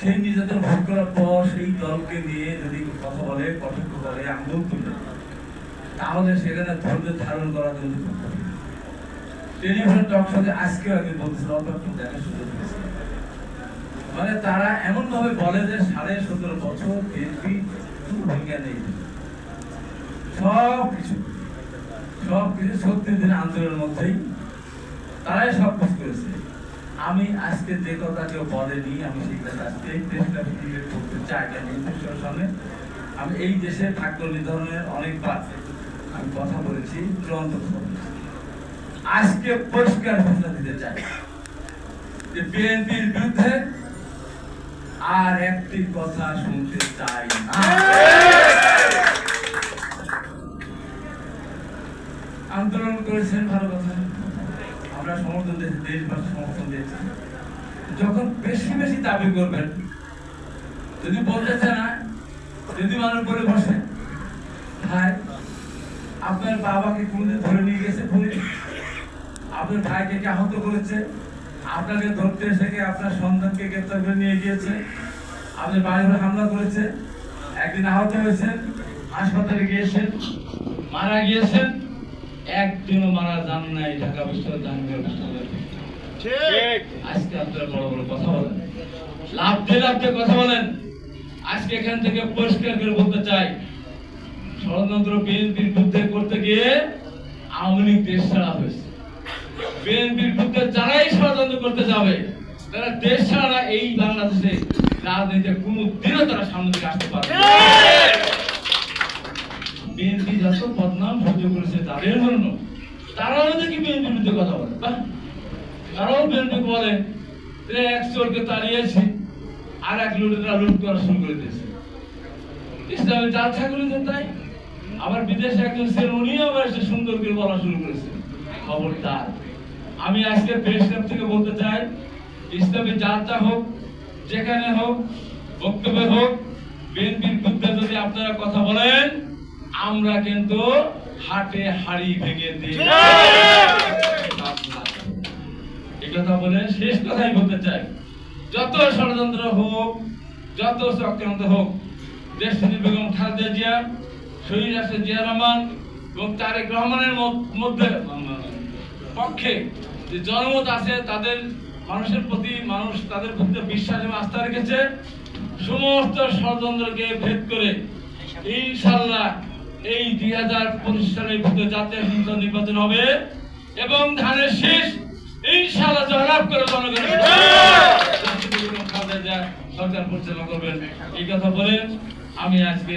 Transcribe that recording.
সেই নির্যাতন ভোগ করার পর সেই দলকে নিয়ে যদি কথা বলে, কটাক্ষ করে, আন্দোলন তুলে তাহলে সেখানে ধৈর্য ধারণ করা কিন্তু টেলিভিশন টক শোতে অল্প একটু দেখা সুযোগ মানে তারা এমন ভাবে বলে যে সাড়ে সতেরো বছর বিএনপি ভূমিকা নেই। সব কিছু সব কিছু সত্যি দিন আন্দোলনের মধ্যেই। তারাই সব কিছু করেছে। আমি আজকে যে কথা কেউ বলেনি, আমি সেই কথা আজকে করতে চাই, কেন এই আমি এই দেশের ভাগ্য নির্ধারণের অনেকবার আমি কথা বলেছি, চূড়ান্ত আজকে পরিষ্কার ঘোষণা দিতে চাই যে বিএনপির বিরুদ্ধে আর একটি কথা শুনতে চাই আন্দোলন করেছেন ভালো কথা। আমরা সমর্থন দিয়েছি, দেশবাসী সমর্থন দিয়েছি। যখন বেশি বেশি দাবি করবেন, যদি বলতেছে না যদি মানুষ বলে বসে, ভাই, আপনার বাবাকে কোনদিন ধরে নিয়ে গেছে পুলিশ আপনার ভাইকে কে আহত করেছে? আপনাকে ধরতে এসে কে আপনার সন্তানকে গ্রেপ্তার করে নিয়ে গিয়েছে? আপনার বাড়ি ঘরে হামলা করেছে? একদিন আহত হয়েছেন, হাসপাতালে গিয়েছেন, মারা গিয়েছেন। একদিনও মারা যান নাই ঢাকা বিশ্ববিদ্যালয় আজকে আপনারা বড় বড় কথা বলেন। লাভ দিয়ে কথা বলেন। আজকে এখান থেকে পরিষ্কার করে বলতে চাই ষড়যন্ত্র বিএনপির বিরুদ্ধে করতে গিয়ে আওয়ামী লীগ দেশ ছাড়া হয়েছে। বিএনপির বিরুদ্ধে যারাই ষড়যন্ত্র করতে যাবে তারা দেশ ছাড়া এই বাংলাদেশে রাজনীতিতে কোনো দিনও তারা সামনে আসতে পারবে বিএনপি যত বদনাম সহ্য তাদের জন্য তারাও নাকি বিএনপির বিরুদ্ধে কথা বলে, বাহ। তারাও বিএনপি বলে যে এক চোরকে তাড়িয়েছি, আর এক লুটেরা লুট করা শুরু করে দিয়েছে। ইসলামে জাল ছাগল তাই। আবার বিদেশে একজন ছিলেন, উনিও আবার এসে সুন্দর করে বলা শুরু করেছে। খবরদার। আমি আজকে প্রেস থেকে বলতে চাই, ইসলামী যাত্রা হোক, যেখানে হোক, বক্তব্য হোক, বিএনপির বিরুদ্ধে যদি আপনারা কথা বলেন, আমরা কিন্তু হাটে হাড়ি ভেঙে এই কথা বলে শেষ কথাই বলতে চাই। যত ষড়যন্ত্র হোক যত চক্রান্ত হোক দেশটি বেগম খালেদা জিয়া শহীদ রাষ্ট্র জিয়া রহমান এবং তারেক রহমানের মধ্যে পক্ষে যে জনমত আছে তাদের মানুষের প্রতি মানুষ তাদের প্রতি বিশ্বাস এবং আস্থা রেখেছে। সমস্ত ষড়যন্ত্রকে ভেদ করে ইনশাল্লাহ এই দুই হাজার পঁচিশ সালের ভিতরে জাতীয় সংসদ নির্বাচন হবে এবং ধানের শেষ ইনশাল্লাহ জয়লাভ করে জনগণের সরকার পরিচালনা করবেন। এই কথা বলেন আমি আজকে